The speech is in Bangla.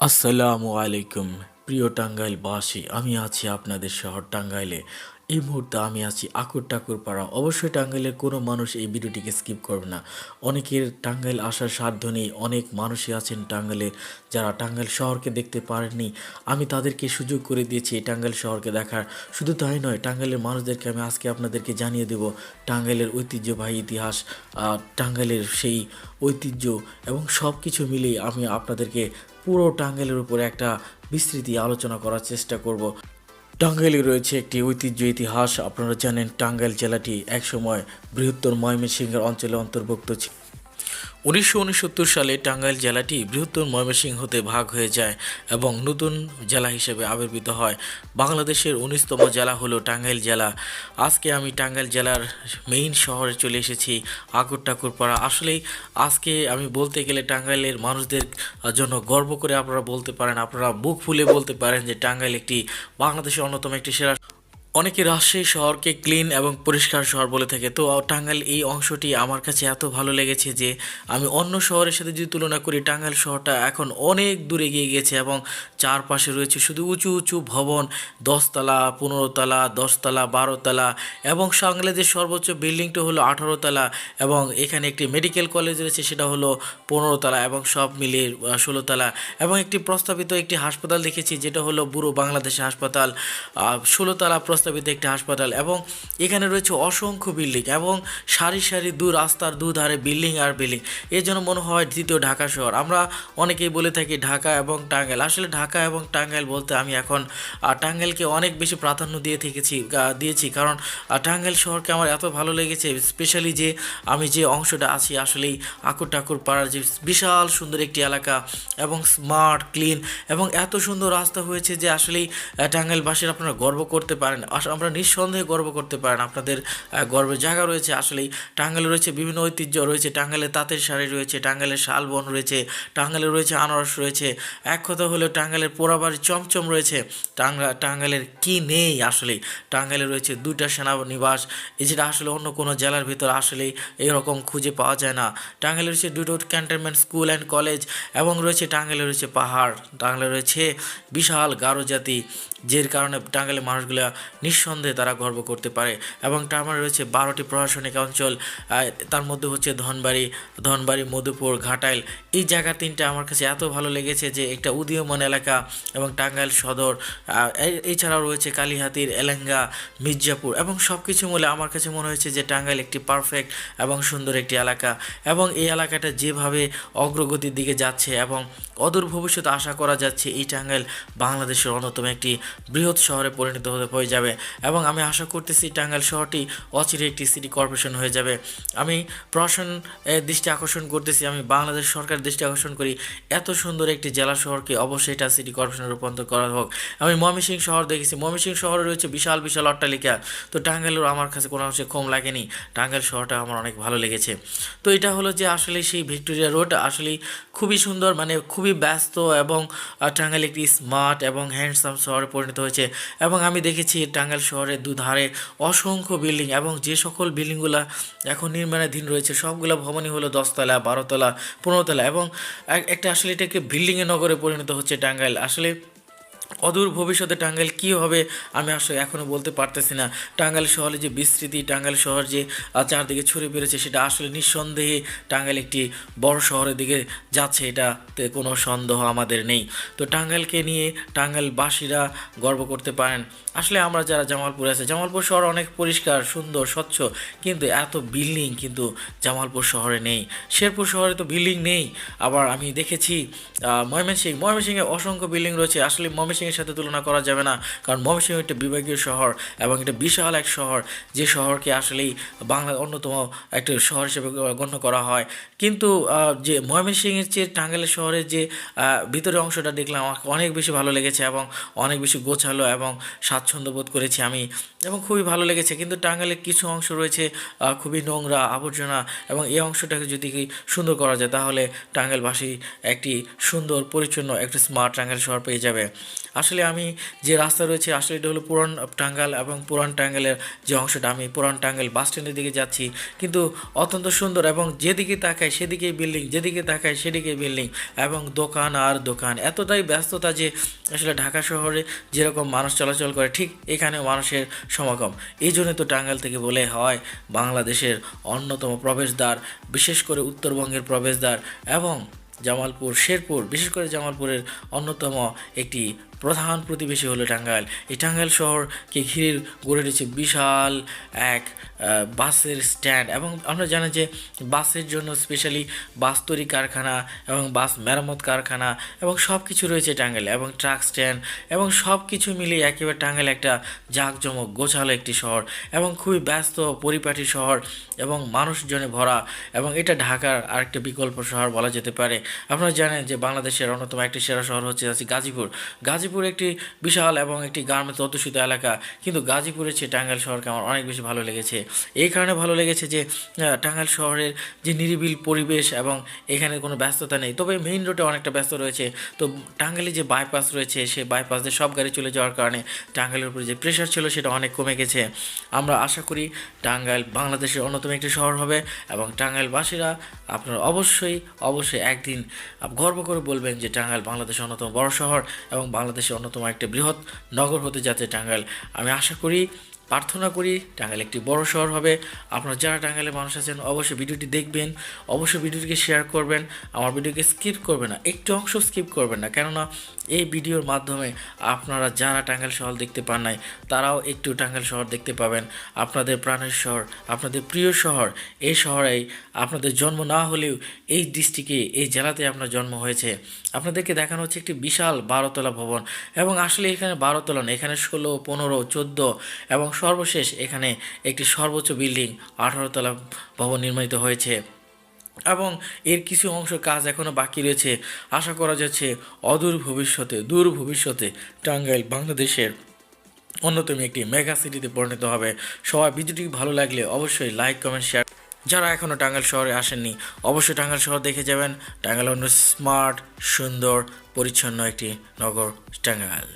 আসসালামু আলাইকুম প্রিয় টাঙ্গাইলবাসী আমি আছি আপনাদের শহর টাঙ্গাইলে। এই মুহূর্তে আমি আছি আকুর টাকুর পাড়া। অবশ্যই টাঙ্গাইলের কোনো মানুষ এই ভিডিওটিকে স্কিপ করবে না। অনেকের টাঙ্গাইল আসার সাধ্য নেই, অনেক মানুষই আছেন টাঙ্গাইলের যারা টাঙ্গাইল শহরকে দেখতে পারেননি। আমি তাদেরকে সুযোগ করে দিয়েছি এই টাঙ্গাইল শহরকে দেখার। শুধু তাই নয়, টাঙ্গাইলের মানুষদেরকে আমি আজকে আপনাদেরকে জানিয়ে দেব টাঙ্গাইলের ঐতিহ্যবাহী ইতিহাস টাঙ্গাইলের সেই ঐতিহ্য এবং সব কিছু মিলিয়ে আমি আপনাদেরকে পুরো টাঙ্গাইলের উপরে একটা বিস্তৃতি আলোচনা করার চেষ্টা করব। টাঙ্গাইলে রয়েছে একটি ঐতিহ্য ইতিহাস। আপনারা জানেন, টাঙ্গাইল জেলাটি একসময় বৃহত্তর ময়মনসিংহের অঞ্চলে অন্তর্ভুক্ত ছিল। উনিশশো উনসত্তর সালে টাঙ্গাইল জেলাটি বৃহত্তর ময়মনসিংহতে ভাগ হয়ে যায় এবং নতুন জেলা হিসেবে আবির্ভূত হয়। বাংলাদেশের উনিশতম জেলা হলো টাঙ্গাইল জেলা। আজকে আমি টাঙ্গাইল জেলার মেইন শহরে চলে এসেছি আকুর টাকুরপাড়া আসলেই আজকে আমি বলতে গেলে টাঙ্গাইলের মানুষদের জন্য গর্ব করে আপনারা বলতে পারেন, আপনারা বুক ফুলে বলতে পারেন যে টাঙ্গাইল একটি বাংলাদেশের অন্যতম একটি সেরা অনেকে রাজশাহী শহরকে ক্লিন এবং পরিষ্কার শহর বলে থাকে। তো টাঙ্গাইল এই অংশটি আমার কাছে এত ভালো লেগেছে যে, আমি অন্য শহরের সাথে যদি তুলনা করি, টাঙ্গাইল শহরটা এখন অনেক দূরে এগিয়ে গিয়েছে এবং চারপাশে রয়েছে শুধু উঁচু উঁচু ভবন, দশতলা, পনেরোতলা, দশতলা, বারোতলা এবং বাংলাদেশের সর্বোচ্চ বিল্ডিংটা হলো আঠারো তলা এবং এখানে একটি মেডিকেল কলেজ রয়েছে, সেটা হলো পনেরো তলা এবং সব মিলিয়ে ষোলোতলা এবং একটি প্রস্তাবিত একটি হাসপাতাল দেখেছি, যেটা হলো বুড়ো বাংলাদেশ হাসপাতাল। ষোলো তলা প্রস্তাবিত একটি হাসপাতাল এবং এখানে রয়েছে অসংখ্য বিল্ডিং এবং সারি সারি দু রাস্তার দুধারে বিল্ডিং আর বিল্ডিং। এর জন্য মনে হয় দ্বিতীয় ঢাকা শহর। আমরা অনেকেই বলে থাকি ঢাকা এবং টাঙ্গাইল। আসলে ঢাকা এবং টাঙ্গাইল বলতে আমি এখন টাঙ্গাইলকে অনেক বেশি প্রাধান্য দিয়ে থেকেছি দিয়েছি। কারণ টাঙ্গাইল শহরকে আমার এত ভালো লেগেছে স্পেশালি যে আমি যে অংশটা আছি আসলেই আকুর টাকুর পাড়ার যে বিশাল সুন্দর একটি এলাকা এবং স্মার্ট, ক্লিন এবং এত সুন্দর রাস্তা হয়েছে যে আসলেই টাঙ্গাইলবাসীর আপনারা গর্ব করতে পারেন। আমরা নিঃসন্দেহে গর্ব করতে পারেন। আপনাদের গর্বের জায়গা রয়েছে। আসলেই টাঙ্গালে রয়েছে বিভিন্ন ঐতিহ্য রয়েছে। টাঙ্গাইলে তাঁতের শাড়ি রয়েছে টাঙ্গাইলের শালবন রয়েছে টাঙ্গালে রয়েছে আনারস রয়েছে। এক কথা হলো, টাঙ্গাইলের পোড়াবাড়ি চমচম রয়েছে। টাঙ্গা, টাঙ্গাইলের কি নেই আসলেই? টাঙ্গাইলে রয়েছে দুইটা সেনানিবাস। যেটা আসলে অন্য কোনো জেলার ভিতর আসলেই এরকম খুঁজে পাওয়া যায় না। টাঙ্গাইলে রয়েছে দুটো ক্যান্টনমেন্ট, স্কুল অ্যান্ড কলেজ এবং রয়েছে টাঙ্গাইলে রয়েছে পাহাড়। টাঙ্গালে রয়েছে বিশাল গারো জাতি, যের কারণে টাঙ্গাইলের মানুষগুলা নিঃসন্দেহে তারা গর্ব করতে পারে। এবং টাঙ্গাইলে রয়েছে বারোটি প্রশাসনিক অঞ্চল তার মধ্যে হচ্ছে ধনবাড়ি ধনবাড়ি, মধুপুর, ঘাটাইল। এই জায়গা তিনটা আমার কাছে এত ভালো লেগেছে যে একটা উদীয়মান এলাকা এবং টাঙ্গাইল সদর এছাড়াও রয়েছে কালীহাতির, এলেঙ্গা, মির্জাপুর এবং সব কিছু মিলে আমার কাছে মনে হয়েছে যে টাঙ্গাইল একটি পারফেক্ট এবং সুন্দর একটি এলাকা। এবং এই এলাকাটা যেভাবে অগ্রগতির দিকে যাচ্ছে এবং অদূর ভবিষ্যতে আশা করা যাচ্ছে, এই টাঙ্গাইল বাংলাদেশের অন্যতম একটি বৃহৎ শহরে পরিণত হতে হয়ে যাবে। এবং আমি আশা করতেছি টাঙ্গাইল শহরটি অচিরে একটি সিটি কর্পোরেশন হয়ে যাবে। আমি প্রশাসন দৃষ্টি আকর্ষণ করতেছি। আমি বাংলাদেশ সরকার দৃষ্টি আকর্ষণ করি। এত সুন্দর একটি জেলা শহরকে অবশ্যই এটা সিটি কর্পোরেশনে রূপান্তর করা হোক। আমি ময়মনসিংহ শহর দেখেছি। ময়মনসিংহ শহরে রয়েছে বিশাল বিশাল অট্টালিকা। তো টাঙ্গাইলের আমার কাছে কোনো অংশে কম লাগেনি। টাঙ্গাইল শহরটা আমার অনেক ভালো লেগেছে। তো এটা হলো যে আসলে সেই ভিক্টোরিয়া রোড আসলে খুবই সুন্দর মানে খুবই ব্যস্ত এবং টাঙ্গাইল একটি স্মার্ট এবং হ্যান্ডসাম শহরে পরিণত হয়েছে। এবং আমি দেখেছি টাঙ্গাইল শহরের দুধারে অসংখ্য বিল্ডিং এবং যে সকল বিল্ডিংগুলো এখন নির্মাণাধীন রয়েছে, সবগুলো ভবনই হলো দশতলা, বারোতলা, পনেরোতলা এবং একটা আসলে এটাকে বিল্ডিংয়ের নগরে পরিণত হচ্ছে টাঙ্গাইল। আসলে অদূর ভবিষ্যতে টাঙ্গাইল কী হবে আমি আসলে এখনও বলতে পারতেছি না। টাঙ্গাইল শহরে যে বিস্তৃতি, টাঙ্গাইল শহর যে চারদিকে ছড়িয়ে পেরেছে সেটা আসলে নিঃসন্দেহে টাঙ্গাইল একটি বড় শহরের দিকে যাচ্ছে, এটাতে কোনো সন্দেহ আমাদের নেই। তো টাঙ্গাইলকে নিয়ে টাঙ্গাইলবাসীরা গর্ব করতে পারেন। আসলে আমরা যারা জামালপুরে আছে জামালপুর শহর অনেক পরিষ্কার সুন্দর স্বচ্ছ কিন্তু এত বিল্ডিং কিন্তু জামালপুর শহরে নেই। শেরপুর শহরে তো বিল্ডিং নেই। আবার আমি দেখেছি আহ, ময়মনসিংহ অসংখ্য বিল্ডিং রয়েছে। আসলে ময়মনসিংহের সাথে তুলনা করা যাবে না কারণ ময়মনসিংহ একটা বিভাগীয় শহর এবং এটা বিশাল এক শহর যে শহরকে আসলেই বাংলার অন্যতম একটা শহর হিসেবে গণ্য করা হয়। কিন্তু যে ময়মনসিংহের চেয়ে টাঙ্গাইলের শহরের যে আহ, ভিতরের অংশটা দেখলাম অনেক বেশি ভালো লেগেছে এবং অনেক বেশি গোছালো এবং স্বাচ্ছন্দ্য বোধ করেছি আমি এবং খুবই ভালো লেগেছে। কিন্তু টাঙ্গালের কিছু অংশ রয়েছে খুবই নোংরা আবর্জনা এবং এই অংশটাকে যদি সুন্দর করা যায় তাহলে টাঙ্গাইলবাসী একটি সুন্দর, পরিচ্ছন্ন, একটি স্মার্ট টাঙ্গাইল শহর পেয়ে যাবে। আসলে আমি যে রাস্তা রয়েছে, আসলে এটা হলো পুরান টাঙ্গাল এবং পুরান টাঙ্গাইলের যে অংশটা, আমি পুরান টাঙ্গাইল বাস স্ট্যান্ডের দিকে যাচ্ছি। কিন্তু অত্যন্ত সুন্দর এবং যেদিকে তাকায় সেদিকেই বিল্ডিং, যেদিকে তাকায় সেদিকেই বিল্ডিং এবং দোকান আর দোকান। এতটাই ব্যস্ততা যে আসলে ঢাকা শহরে যেরকম মানুষ চলাচল করে, ঠিক এখানেও মানুষের সমাগম। এই জন্য তো টাঙ্গাল থেকে বলে হয়, বাংলাদেশের অন্যতম প্রবেশদ্বার, বিশেষ করে উত্তরবঙ্গের প্রবেশদ্বার এবং জামালপুর, শেরপুর, বিশেষ করে জামালপুরের অন্যতম একটি প্রধান প্রতিবেশী হলো টাঙ্গাইল। এই টাঙ্গাইল শহরকে ঘিরে গড়ে উঠেছে বিশাল এক বাসের স্ট্যান্ড এবং আমরা জানি যে বাসের জন্য স্পেশালি বাস তৈরি কারখানা এবং বাস মেরামত কারখানা এবং সব কিছু রয়েছে টাঙ্গাইলে এবং ট্রাক স্ট্যান্ড এবং সব কিছু মিলিয়ে একেবারে টাঙ্গাইল একটা জাঁকজমক, গোছালো একটি শহর এবং খুবই ব্যস্ত পরিপাটি শহর এবং মানুষজনে ভরা এবং এটা ঢাকার আরেকটা বিকল্প শহর বলা যেতে পারে। আপনারা জানেন যে বাংলাদেশের অন্যতম একটি সেরা শহর হচ্ছে আছে গাজীপুর গাজীপুর একটি বিশাল এবং একটি গার্মেন্টস অধ্যুষিত এলাকা। কিন্তু গাজীপুরের চেয়ে টাঙ্গাইল শহরকে আমার অনেক বেশি ভালো লেগেছে। এই কারণে ভালো লেগেছে যে টাঙ্গাইল শহরের যে নিরিবিল পরিবেশ এবং এখানে কোনো ব্যস্ততা নেই। তবে মেইন রোডে অনেকটা ব্যস্ত রয়েছে। তো টাঙ্গাইলে যে বাইপাস রয়েছে, সেই বাইপাস দিয়ে সব গাড়ি চলে যাওয়ার কারণে টাঙ্গাইলের উপরে যে প্রেশার ছিল, সেটা অনেক কমে গেছে। আমরা আশা করি টাঙ্গাইল বাংলাদেশের অন্যতম একটি শহর হবে এবং টাঙ্গাইলবাসীরা আপনারা অবশ্যই অবশ্যই একদিন গর্ব করে বলবেন যে, টাঙ্গাইল বাংলাদেশের অন্যতম বড় শহর এবং বাংলাদেশের অন্যতম একটি বৃহৎ নগর হতে যাচ্ছে টাঙ্গাইল। আমি আশা করি প্রার্থনা করি, টাঙ্গাইল একটি বড় শহর হবে। আপনারা যারা টাঙ্গাইলের মানুষ আছেন, অবশ্যই ভিডিওটি দেখবেন, অবশ্যই ভিডিওটিকে শেয়ার করবেন। আমার ভিডিওকে স্কিপ করবেন না, একটু অংশ স্কিপ করবেন না। কেননা, এই ভিডিওর মাধ্যমে আপনারা যারা টাঙ্গাইল শহর দেখতে পান নাই, তারাও একটু টাঙ্গাইল শহর দেখতে পাবেন। আপনাদের প্রাণের শহর, আপনাদের প্রিয় শহর, এই শহরেই আপনাদের জন্ম না হলেও এই ডিস্ট্রিক্টে এই জেলাতে আপনার জন্ম হয়েছে। আপনাদেরকে দেখানো হচ্ছে একটি বিশাল বারোতলা ভবন এবং আসলে এখানে বারোতলা এখানে ষোলো, পনেরো, চোদ্দ এবং সর্বশেষ এখানে একটি সর্বোচ্চ বিল্ডিং আঠারোতলা ভবন নির্মিত হয়েছে। এবং এর কিছু অংশ কাজ এখনও বাকি রয়েছে। আশা করা যাচ্ছে অদূর ভবিষ্যতে, দূর ভবিষ্যতে টাঙ্গাইল বাংলাদেশের অন্যতম একটি মেগা সিটিতে পরিণত হবে। সবাই ভিডিওটি ভালো লাগলে অবশ্যই লাইক কমেন্ট শেয়ার যারা এখনও টাঙ্গাইল শহরে আসেননি, অবশ্যই টাঙ্গাইল শহর দেখে যাবেন। টাঙ্গাইল অন্য স্মার্ট সুন্দর, পরিচ্ছন্ন একটি নগর, টাঙ্গাইল।